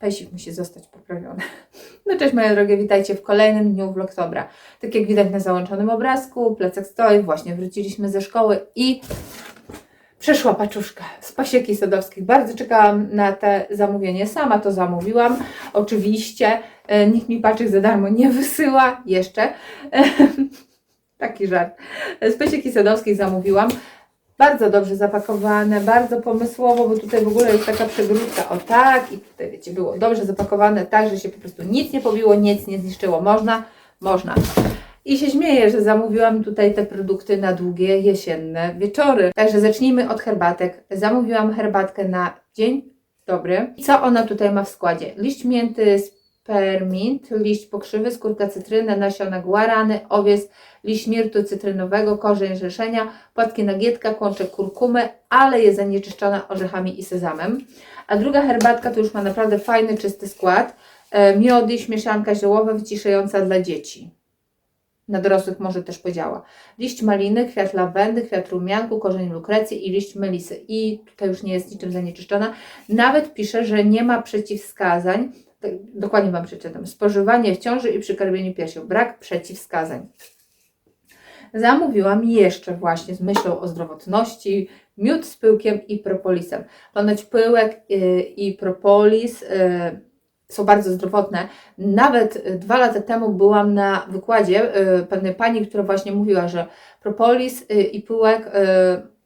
Pejsik musi zostać poprawiony. No cześć moje drogie, witajcie w kolejnym dniu Vlogtobra. Tak jak widać na załączonym obrazku, plecak stoi, właśnie wróciliśmy ze szkoły i przeszła paczuszka z pasieki sadowskich. Bardzo czekałam na te zamówienie, sama to zamówiłam. Oczywiście e, nikt mi paczek za darmo nie wysyła jeszcze. Taki żart. Z pasieki sadowskich zamówiłam. Bardzo dobrze zapakowane, bardzo pomysłowo, bo tutaj w ogóle jest taka przegródka, o tak, i tutaj wiecie, było dobrze zapakowane, tak, że się po prostu nic nie pobiło, nic nie zniszczyło. Można? Można. I się śmieję, że zamówiłam tutaj te produkty na długie jesienne wieczory. Także zacznijmy od herbatek. Zamówiłam herbatkę na dzień dobry. I co ona tutaj ma w składzie? Liść mięty, spermint, liść pokrzywy, skórka cytryny, nasiona guarany, owiec, liść mirtu cytrynowego, korzeń rzeszenia, płatki nagietka, kłączek kurkumy, ale jest zanieczyszczona orzechami i sezamem. A druga herbatka to już ma naprawdę fajny, czysty skład. E, Miody, śmieszanka ziołowa wyciszająca dla dzieci. Na dorosłych może też podziała. Liść maliny, kwiat lawendy, kwiat rumianku, korzeń lukrecji i liść melisy. I tutaj już nie jest niczym zanieczyszczona. Nawet pisze, że nie ma przeciwwskazań. Tak, dokładnie Wam przeczytam. Spożywanie w ciąży i przy karmieniu piersią. Brak przeciwwskazań. Zamówiłam jeszcze właśnie z myślą o zdrowotności miód z pyłkiem i propolisem. Ponoć pyłek y, i propolis y, są bardzo zdrowotne. Nawet y, dwa lata temu byłam na wykładzie pewnej pani, która właśnie mówiła, że propolis i pyłek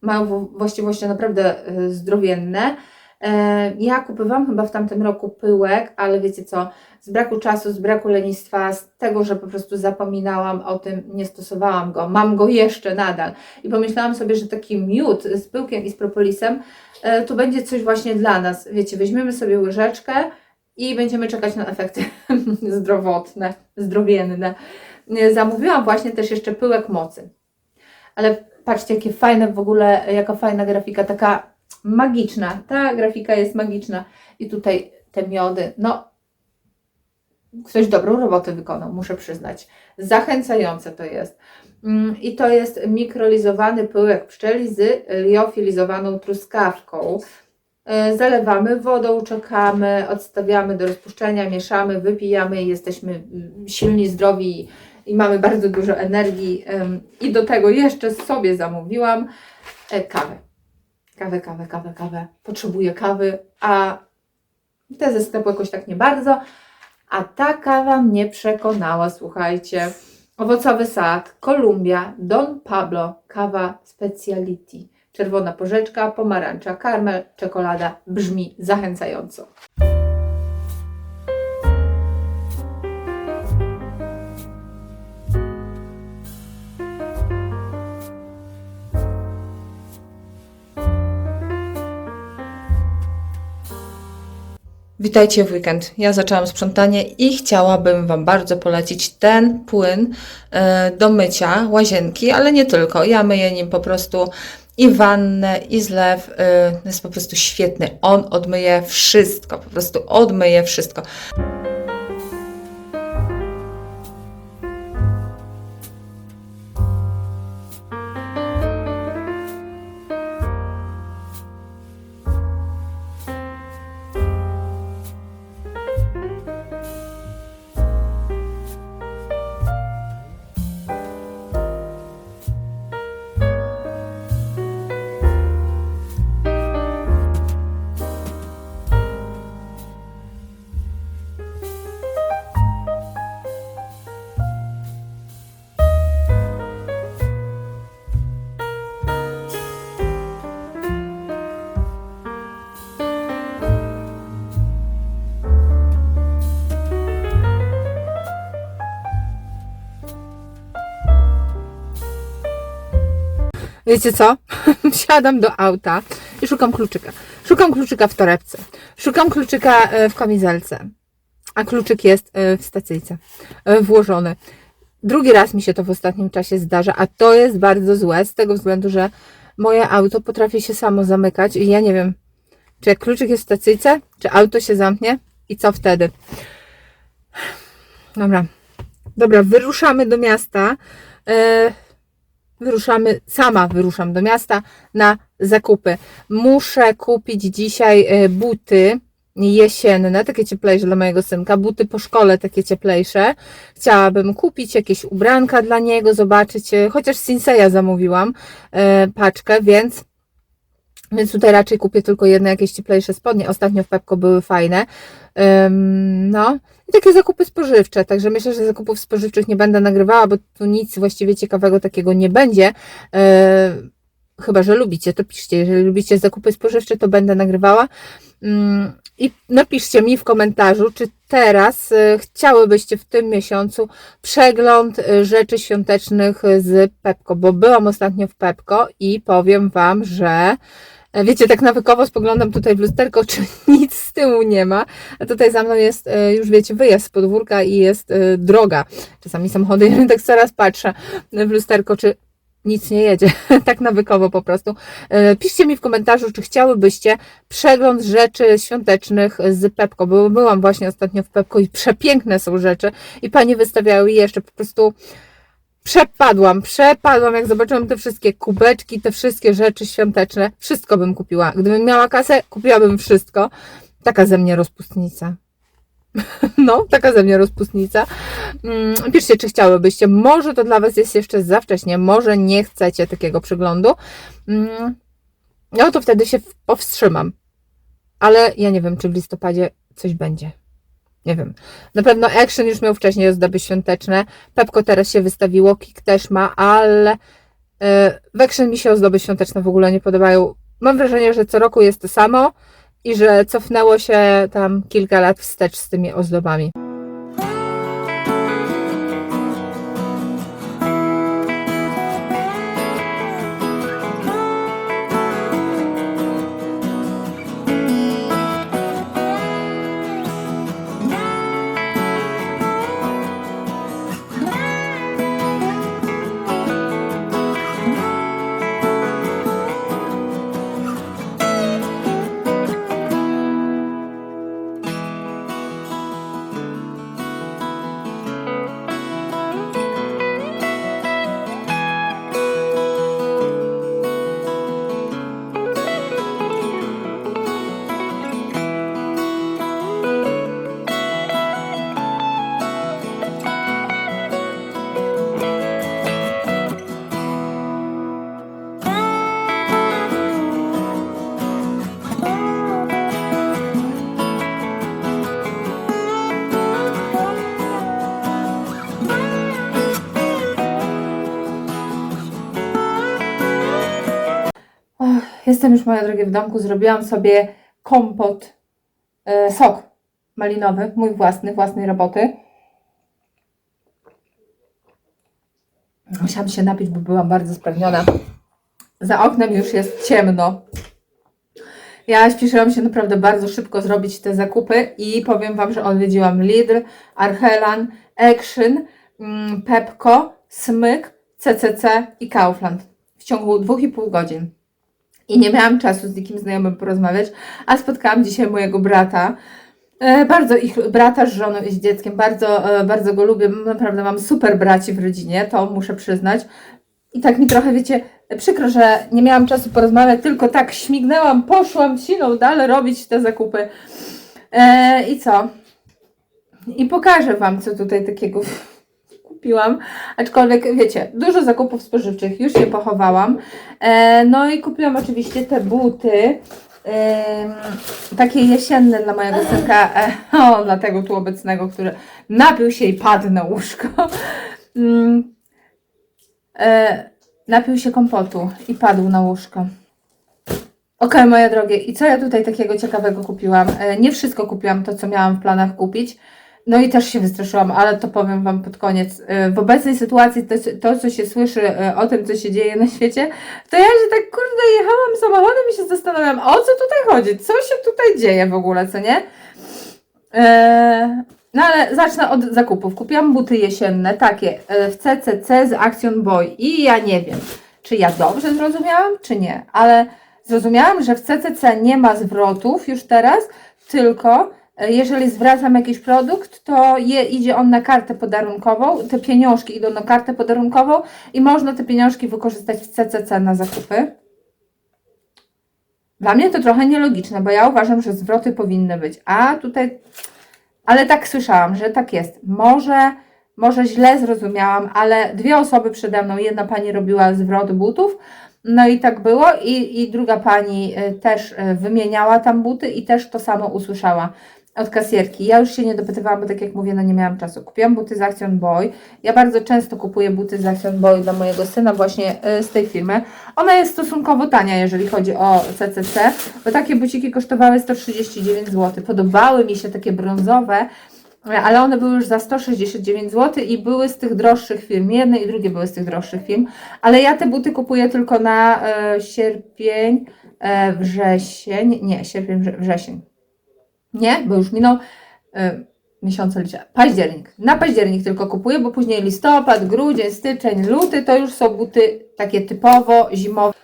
mają właściwości naprawdę zdrowienne. E, Ja kupowałam chyba w tamtym roku pyłek, ale wiecie co, z braku czasu, z braku lenistwa, z tego, że po prostu zapominałam o tym, nie stosowałam go. Mam go jeszcze nadal. I pomyślałam sobie, że taki miód z pyłkiem i z propolisem e, to będzie coś właśnie dla nas. Wiecie, weźmiemy sobie łyżeczkę i będziemy czekać na efekty zdrowotne, zdrowienne. E, Zamówiłam właśnie też jeszcze pyłek mocy. Ale patrzcie, jakie fajne w ogóle, jaka fajna grafika, taka magiczna. Ta grafika jest magiczna. I tutaj te miody, no ktoś dobrą robotę wykonał, muszę przyznać. Zachęcające to jest. Mm, I to jest mikrolizowany pyłek pszczeli z liofilizowaną truskawką. E, Zalewamy wodą, czekamy, odstawiamy do rozpuszczenia, mieszamy, wypijamy jesteśmy mm, silni, zdrowi i- mamy bardzo dużo energii. I do tego jeszcze sobie zamówiłam e, kawę. Kawę, kawę, kawę, kawę. Potrzebuję kawy, a te ze sklepu jakoś tak nie bardzo. A ta kawa mnie przekonała, słuchajcie. Owocowy sad, Kolumbia, Don Pablo, kawa speciality. Czerwona porzeczka, pomarańcza, karmel, czekolada. Brzmi zachęcająco. Witajcie w weekend. Ja zaczęłam sprzątanie i chciałabym Wam bardzo polecić ten płyn e, do mycia łazienki, ale nie tylko. Ja myję nim po prostu i wannę, i zlew. e, Jest po prostu świetny. On odmyje wszystko, po prostu odmyje wszystko. Wiecie co? Siadam do auta i szukam kluczyka. Szukam kluczyka w torebce. Szukam kluczyka e, w kamizelce. A kluczyk jest e, w stacyjce. e, Włożony. Drugi raz mi się to w ostatnim czasie zdarza, a to jest bardzo złe z tego względu, że moje auto potrafi się samo zamykać i ja nie wiem, czy jak kluczyk jest w stacyjce, czy auto się zamknie i co wtedy. Dobra. Dobra, wyruszamy do miasta. E, wyruszamy, sama wyruszam do miasta na zakupy. Muszę kupić dzisiaj e, buty jesienne, takie cieplejsze dla mojego synka, buty po szkole takie cieplejsze. Chciałabym kupić jakieś ubranka dla niego, zobaczyć, e, chociaż Sinseya zamówiłam e, paczkę, więc więc tutaj raczej kupię tylko jedne jakieś cieplejsze spodnie. Ostatnio w Pepko były fajne. Ym, no i takie zakupy spożywcze, także myślę, że zakupów spożywczych nie będę nagrywała, bo tu nic właściwie ciekawego takiego nie będzie. Chyba, że lubicie, to piszcie. Jeżeli lubicie zakupy spożywcze, to będę nagrywała. Ym, I napiszcie mi w komentarzu, czy teraz y, chciałybyście w tym miesiącu przegląd y, rzeczy świątecznych z Pepko, bo byłam ostatnio w Pepko i powiem Wam, że Wiecie, tak nawykowo spoglądam tutaj w lusterko, czy nic z tyłu nie ma. A tutaj za mną jest, e, już wiecie, wyjazd z podwórka i jest e, droga. Czasami samochody, ja tak coraz patrzę w lusterko, czy nic nie jedzie. tak nawykowo po prostu. E, Piszcie mi w komentarzu, czy chciałybyście przegląd rzeczy świątecznych z Pepko, bo byłam właśnie ostatnio w Pepko i przepiękne są rzeczy i panie wystawiały je jeszcze po prostu Przepadłam, przepadłam, jak zobaczyłam te wszystkie kubeczki, te wszystkie rzeczy świąteczne. Wszystko bym kupiła. Gdybym miała kasę, kupiłabym wszystko. Taka ze mnie rozpustnica. No, taka ze mnie rozpustnica. Mm, Piszcie, czy chciałybyście. Może to dla Was jest jeszcze za wcześnie, może nie chcecie takiego przeglądu. Mm, No to wtedy się powstrzymam. Ale ja nie wiem, czy w listopadzie coś będzie. Nie wiem. Na pewno Action już miał wcześniej ozdoby świąteczne. Pepko teraz się wystawiło, Kik też ma, ale e, w Action mi się ozdoby świąteczne w ogóle nie podobają. Mam wrażenie, że co roku jest to samo i że cofnęło się tam kilka lat wstecz z tymi ozdobami. Jestem już, moje drogie, w domku. Zrobiłam sobie kompot, e, sok malinowy, mój własny, własnej roboty. Musiałam się napić, bo byłam bardzo spragniona. Za oknem już jest ciemno. Ja śpieszyłam się naprawdę bardzo szybko zrobić te zakupy i powiem Wam, że odwiedziłam Lidl, Archelan, Action, mm, Pepco, Smyk, CCC i Kaufland w ciągu dwóch i pół godzin. I nie miałam czasu z nikim znajomym porozmawiać, a spotkałam dzisiaj mojego brata. E, Bardzo ich brata z żoną i z dzieckiem, bardzo, e, bardzo go lubię. Naprawdę mam super braci w rodzinie, to muszę przyznać. I tak mi trochę, wiecie, przykro, że nie miałam czasu porozmawiać, tylko tak śmignęłam, poszłam siną dalej robić te zakupy. E, I co? I pokażę Wam, co tutaj takiego kupiłam. Aczkolwiek, wiecie, dużo zakupów spożywczych już się pochowałam. E, no i kupiłam oczywiście te buty. em, takie jesienne dla mojego synka, e, o, dla tego tu obecnego, który napił się i padł na łóżko. Mm, e, napił się kompotu i padł na łóżko. Okej, moje drogie, i co ja tutaj takiego ciekawego kupiłam? E, nie wszystko kupiłam, to co miałam w planach kupić. No i też się wystraszyłam, ale to powiem Wam pod koniec. E, W obecnej sytuacji to, to, co się słyszy e, o tym, co się dzieje na świecie, to ja się tak kurde jechałam samochodem i się zastanawiam, o co tutaj chodzi? Co się tutaj dzieje w ogóle, co nie? E, no ale zacznę od zakupów. Kupiłam buty jesienne, takie w CCC z Action Boy i ja nie wiem, czy ja dobrze zrozumiałam, czy nie, ale zrozumiałam, że w CCC nie ma zwrotów już teraz, tylko jeżeli zwracam jakiś produkt, to je, idzie on na kartę podarunkową, te pieniążki idą na kartę podarunkową i można te pieniążki wykorzystać w CCC na zakupy. Dla mnie to trochę nielogiczne, bo ja uważam, że zwroty powinny być, a tutaj, ale tak słyszałam, że tak jest. Może, może źle zrozumiałam, ale dwie osoby przede mną, jedna pani robiła zwrot butów, no i tak było i, i druga pani y, też y, wymieniała tam buty i też to samo usłyszała od kasjerki. Ja już się nie dopytywałam, bo tak jak mówię, no nie miałam czasu. Kupiłam buty z Action Boy. Ja bardzo często kupuję buty z Action Boy dla mojego syna właśnie y, z tej firmy. Ona jest stosunkowo tania, jeżeli chodzi o CCC, bo takie buciki kosztowały 139 zł. Podobały mi się takie brązowe, ale one były już za 169 zł i były z tych droższych firm. Jedne i drugie były z tych droższych firm, ale ja te buty kupuję tylko na e, sierpień, e, wrzesień, nie, sierpień, wrze- wrzesień. Nie, bo już minął e, miesiące liczę. Październik. Na październik tylko kupuję, bo później listopad, grudzień, styczeń, luty to już są buty takie typowo zimowe.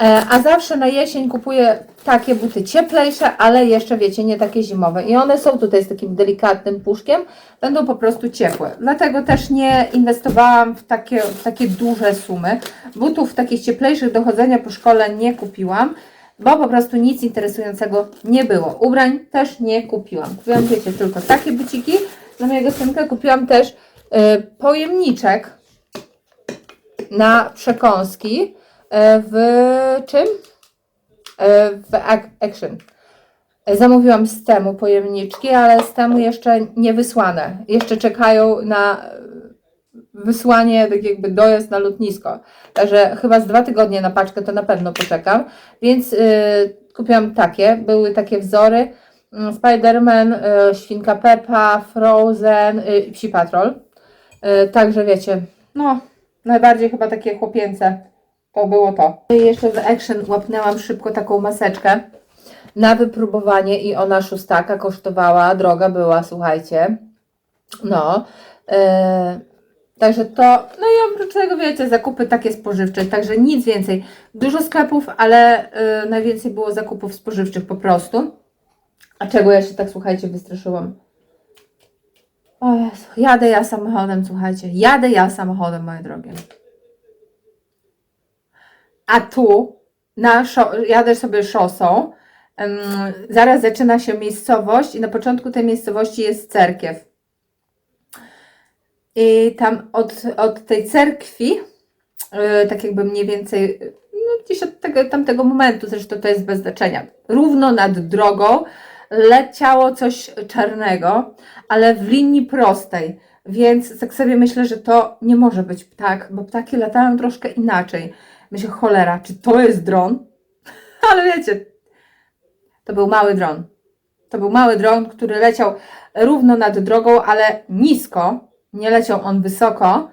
E, A zawsze na jesień kupuję takie buty cieplejsze, ale jeszcze wiecie, nie takie zimowe. I one są tutaj z takim delikatnym puszkiem, będą po prostu ciepłe. Dlatego też nie inwestowałam w takie, w takie duże sumy. Butów takich cieplejszych do chodzenia po szkole nie kupiłam, bo po prostu nic interesującego nie było. Ubrań też nie kupiłam. Kupiłam, wiecie, tylko takie buciki. Dla mojego synka kupiłam też e, pojemniczek na przekąski e, w czym? E, w Ac- Action. Zamówiłam z temu pojemniczki, ale z temu jeszcze nie wysłane. Jeszcze czekają na wysłanie, tak jakby dojazd na lotnisko. Także chyba z dwa tygodnie na paczkę to na pewno poczekam. Więc y, kupiłam takie, były takie wzory. Mm, Spider-Man, y, Świnka Peppa, Frozen y, Psi Patrol. Także wiecie, no najbardziej chyba takie chłopięce to było to. I jeszcze w Action łapnęłam szybko taką maseczkę na wypróbowanie i ona szóstaka kosztowała, droga była, słuchajcie. No. e, także to, no i oprócz tego wiecie, zakupy takie spożywcze, także nic więcej. Dużo sklepów, ale e, najwięcej było zakupów spożywczych po prostu. A czego ja się tak, słuchajcie, wystraszyłam? O Jezu, jadę ja samochodem, słuchajcie, jadę ja samochodem, moje drogie. A tu na jadę sobie szosą. zaraz zaczyna się miejscowość i na początku tej miejscowości jest cerkiew. I tam od, od tej cerkwi, e, tak jakby mniej więcej, no gdzieś od tego, tamtego momentu, zresztą to jest bez znaczenia, równo nad drogą leciało coś czarnego, ale w linii prostej. Więc tak sobie myślę, że to nie może być ptak, bo ptaki latają troszkę inaczej. Myślę, cholera, czy to jest dron? Ale wiecie, to był mały dron. To był mały dron, który leciał równo nad drogą, ale nisko. Nie leciał on wysoko.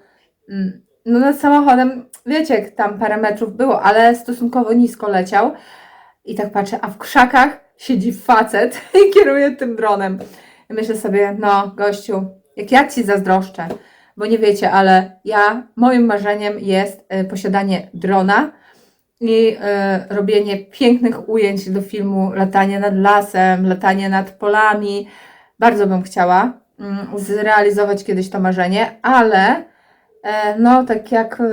Mm, No nad samochodem, wiecie, jak tam parę metrów było, ale stosunkowo nisko leciał. I tak patrzę, a w krzakach siedzi facet i kieruje tym dronem. I myślę sobie, no gościu, jak ja Ci zazdroszczę, bo nie wiecie, ale ja, moim marzeniem jest e, posiadanie drona i e, robienie pięknych ujęć do filmu, latanie nad lasem, latanie nad polami. Bardzo bym chciała zrealizować kiedyś to marzenie, ale e, no tak jak e,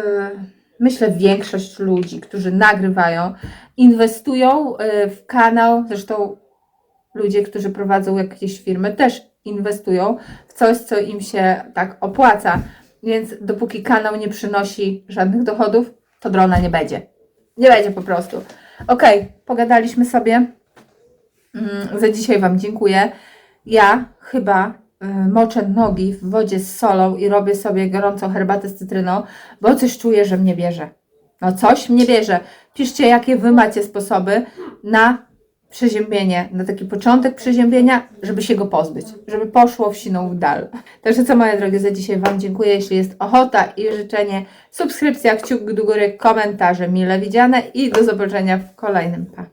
myślę większość ludzi, którzy nagrywają, inwestują e, w kanał, zresztą ludzie, którzy prowadzą jakieś firmy też inwestują w coś, co im się tak opłaca. Więc dopóki kanał nie przynosi żadnych dochodów, to drona nie będzie. Nie będzie po prostu. Ok, pogadaliśmy sobie. Mm, Za dzisiaj Wam dziękuję. Ja chyba moczę nogi w wodzie z solą i robię sobie gorącą herbatę z cytryną, bo coś czuję, że mnie bierze. No coś mnie bierze. Piszcie, jakie Wy macie sposoby na przeziębienie, na taki początek przeziębienia, żeby się go pozbyć, żeby poszło w siną dal. Także co moje drogie, za dzisiaj Wam dziękuję. Jeśli jest ochota i życzenie, subskrypcja, kciuk do góry, komentarze mile widziane i do zobaczenia w kolejnym pa.